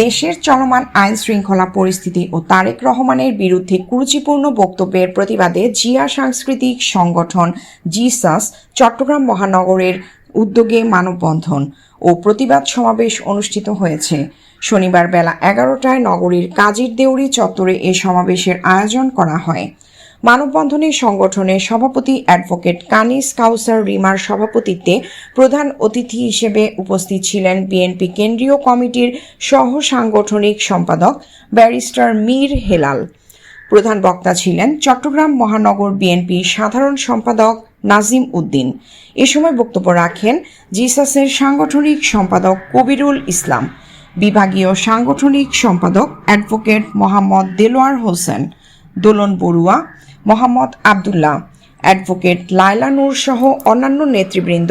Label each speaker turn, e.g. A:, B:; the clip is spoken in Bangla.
A: দেশের চলমান আইন শৃঙ্খলা পরিস্থিতি ও তারেক রহমানের বিরুদ্ধে কুরুচিপূর্ণ বক্তব্যের প্রতিবাদে জিয়া সাংস্কৃতিক সংগঠন জিসাস চট্টগ্রাম মহানগরের উদ্যোগে মানববন্ধন ও প্রতিবাদ সমাবেশ অনুষ্ঠিত হয়েছে। শনিবার বেলা এগারোটায় নগরীর কাজীর দেউরি চত্বরে এ সমাবেশের আয়োজন করা হয়। মানববন্ধনে সংগঠনের সভাপতি অ্যাডভোকেট কানিস কাউসার রিমার সভাপতিত্বে প্রধান অতিথি হিসেবে উপস্থিত ছিলেন বিএনপি কেন্দ্রীয় কমিটির সহ সাংগঠনিক সম্পাদক ব্যারিস্টার মীর হেলাল। প্রধান বক্তা ছিলেন চট্টগ্রাম মহানগর বিএনপি সাধারণ সম্পাদক নাজিম উদ্দিন। এ সময় বক্তব্য রাখেন জিসাসের সাংগঠনিক সম্পাদক কবিরুল ইসলাম। বিভাগীয় সাংগঠনিক সম্পাদক অ্যাডভোকেট মোহাম্মদ দেলোয়ার হোসেন। দোলন বড়ুয়া মোহাম্মদ আবদুল্লাহ অ্যাডভোকেট লায়লা নূর সহ অন্যান্য নেতৃবৃন্দ।